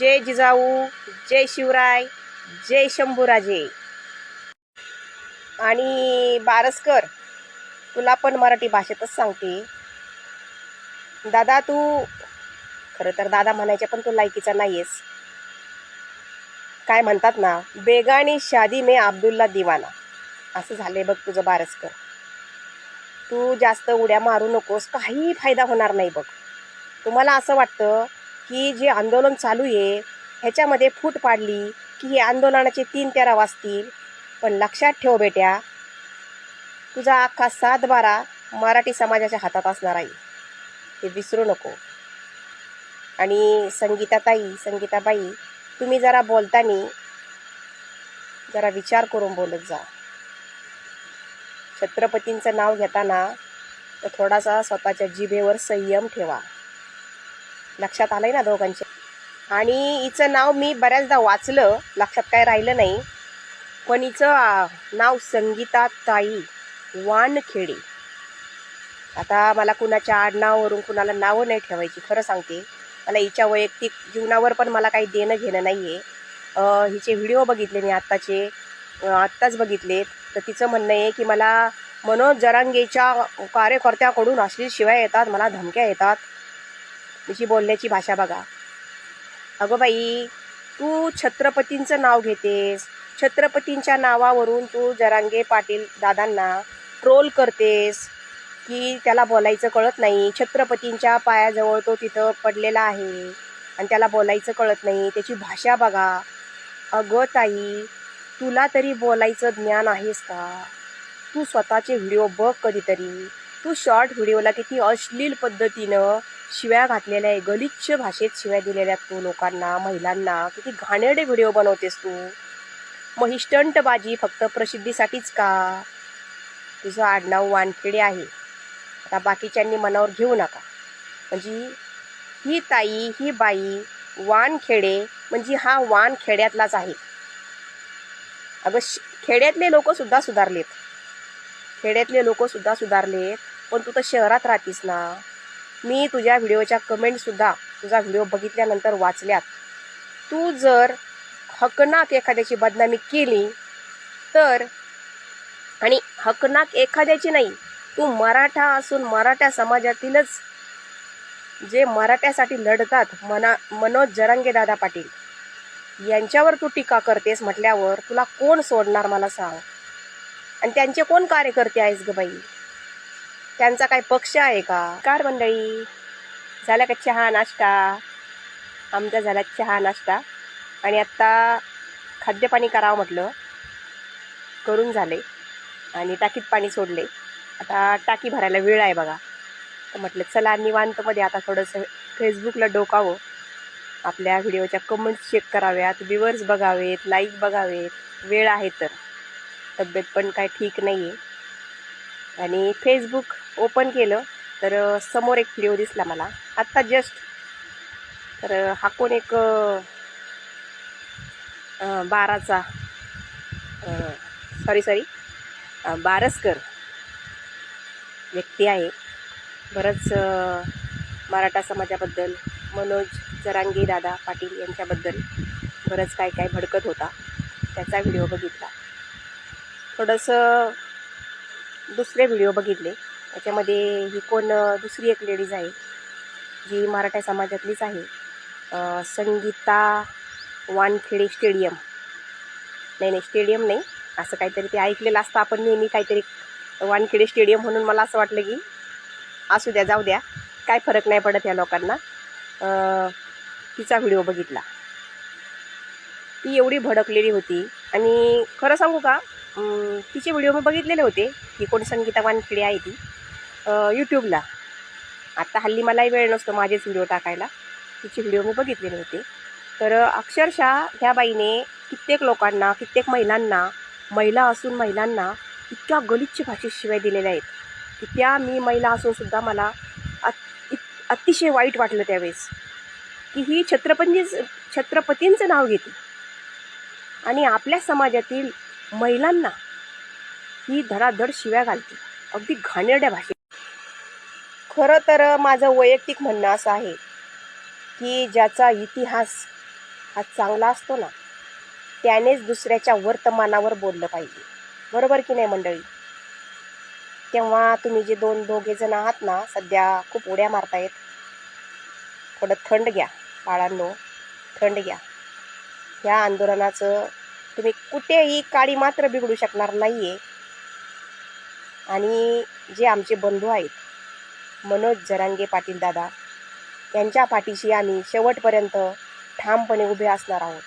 जय जिजाऊ जय शिवराय जय शंभूराजे. आणि बारसकर तुला पण मराठी भाषेतच सांगते. दादा तू खरं तर दादा म्हणायच्या पण तू लायकीचा नाही आहेस काय म्हणतात ना बेगाणी शादी में अब्दुल्ला दिवाना. असं झालंय बघ तुझं बारसकर. तू जास्त उड्या मारू नकोस काही फायदा होणार नाही बघ. तुम्हाला असं वाटतं की जे आंदोलन चालू आहे ह्याच्यामध्ये फूट पाडली की हे आंदोलनाचे तीन तेरा वाजतील. पण लक्षात ठेव बेट्या तुझा अख्खा सात बारा मराठी समाजाच्या हातात असणार आहे. ते विसरू नको. आणि संगीताताई संगीताबाई तुम्ही जरा बोलताना जरा विचार करून बोलत जा. छत्रपतींचं नाव घेताना तर थोडासा स्वतःच्या जिभेवर संयम ठेवा. लक्षात आलं आहे ना दोघांचे. आणि हिचं नाव मी बऱ्याचदा वाचलं लक्षात काय राहिलं नाही. पण हिचं नाव संगीता ताई वानखेडे. आता मला कुणाच्या आडनावावरून कुणाला नावं नाही ठेवायची खरं सांगते. मला हिच्या वैयक्तिक जीवनावर पण मला काही देणं घेणं नाही आहे हिचे व्हिडिओ बघितले मी आत्ताचे. आत्ताच बघितलेत. तर तिचं म्हणणं आहे की मला मनोज जरांगेच्या कार्यकर्त्याकडून अश्लील शिवाय येतात मला धमक्या येतात. तिची बोलण्याची भाषा बघा. अगं बाई तू छत्रपतींचं नाव घेतेस. छत्रपतींच्या नावावरून तू जरांगे पाटील दादांना ट्रोल करतेस. की त्याला बोलायचं कळत नाही. छत्रपतींच्या पायाजवळ तो तिथं पडलेला आहे. आणि त्याला बोलायचं कळत नाही. त्याची भाषा बघा. अगं ताई तुला तरी बोलायचं ज्ञान आहेस का? तू स्वतःचे व्हिडिओ बघ कधीतरी. तू शॉर्ट व्हिडिओला किती अश्लील पद्धतीनं शिव्या घातलेल्या आहे. गलिच्छ भाषेत शिव्या दिलेल्या तू लोकांना महिलांना. किती घाणेरडे व्हिडिओ बनवतेस तू. मग ही स्टंटबाजी फक्त प्रसिद्धीसाठीच का? तुझं आडनाव वानखेडे आहे. आता बाकीच्यांनी मनावर घेऊ नका. म्हणजे ही ताई ही बाई वानखेडे म्हणजे हा वान खेड्यातलाच आहे. अगं श खेड्यातले लोकसुद्धा सुधारलेत. खेड्यातले लोकसुद्धा सुधारलेत. पण तू तर शहरात राहतीस ना. मी तुझ्या व्हिडिओच्या कमेंटसुद्धा तुझा व्हिडिओ बघितल्यानंतर वाचल्यात. तू जर हकनाक एखाद्याची बदनामी केली तर आणि हकनाक एखाद्याची नाही तू मराठा असून मराठा समाजातीलच जे मराठ्यासाठी लढतात मना मनोज जरांगे दादा पाटील यांच्यावर तू टीका करतेस म्हटल्यावर तुला कोण सोडणार मला सांग? आणि त्यांचे कोण कार्यकर्ते आहेस ग बाई? त्यांचा काय पक्ष आहे का? कार मंडळी झाला का चहा नाश्ता? आमचा झाला चहा नाश्ता. आणि आत्ता खाद्यपाणी करावं म्हटलं. करून झाले. आणि टाकीत पाणी सोडले. आता टाकी भरायला वेळ आहे बघा. तर म्हटलं चला निवांतमध्ये आता थोडंसं फेसबुकला डोकावं. आपल्या व्हिडिओच्या कमेंट्स चेक कराव्यात व्ह्युअर्स बघावेत लाईक बघावेत. वेळ आहे तर. तब्येत पण काय ठीक नाही आहे आणि फेसबुक ओपन केलं तर समोर एक व्हिडिओ दिसला मला. आत्ता जस्ट तर हा कोण एक बाराचा सॉरी सॉरी बारसकर व्यक्ती आहे. बरंच मराठा समाजाबद्दल मनोज जरांगी दादा पाटील यांच्याबद्दल बरंच काय काय भडकत होता. त्याचा व्हिडिओ बघितला. थोडंसं दुसरे व्हिडिओ बघितले. त्याच्यामध्ये ही कोण दुसरी एक लेडीज आहे जी मराठा समाजातलीच आहे. संगीता वानखेडे स्टेडियम नाही नाही स्टेडियम नाही. असं काहीतरी ते ऐकलेलं असतं. आपण नेहमी काहीतरी वानखेडे स्टेडियम म्हणून मला असं वाटलं की असू द्या जाऊ द्या. काय फरक नाही पडत या लोकांना. तिचा व्हिडिओ बघितला. ती एवढी भडकलेली होती. आणि खरं सांगू का तिचे व्हिडिओ मी बघितलेले होते. ही कोण संगीता वानखेडे आहे ती. यूट्यूबला आत्ता हल्ली मलाही वेळ नसतो माझेच व्हिडिओ टाकायला. तिचे व्हिडिओ मी बघितलेले होते. तर अक्षरशः ह्या बाईने कित्येक लोकांना कित्येक महिलांना महिला असून महिलांना इतक्या गलिच्छ भाषेत शिवाय दिलेल्या आहेत. की त्या मी महिला असूनसुद्धा मला अत- इत- अतिशय वाईट वाटलं त्यावेळेस. की ही छत्रपतींच छत्रपतींचं नाव घेते. आणि आपल्या समाजातील महिलांना ही धडाधड शिव्या घालते. अगदी घाणेरड्या भाषेत. खरं तर माझं वैयक्तिक म्हणणं असं आहे की ज्याचा इतिहास हा चांगला असतो ना त्यानेच दुसऱ्याच्या वर्तमानावर बोललं पाहिजे. बरोबर की नाही मंडळी? तेव्हा तुम्ही जे दोन दोघेजण आहात ना सध्या खूप उड्या मारतायत. थोडं थंड घ्या बाळांनो थंड घ्या. ह्या आंदोलनाचं तुम्ही कुठेही काळी मात्र बिघडू शकणार नाही आहे आणि जे आमचे बंधू आहेत मनोज जरांगे पाटील दादा त्यांच्या पाठीशी आम्ही शेवटपर्यंत ठामपणे उभे असणार आहोत.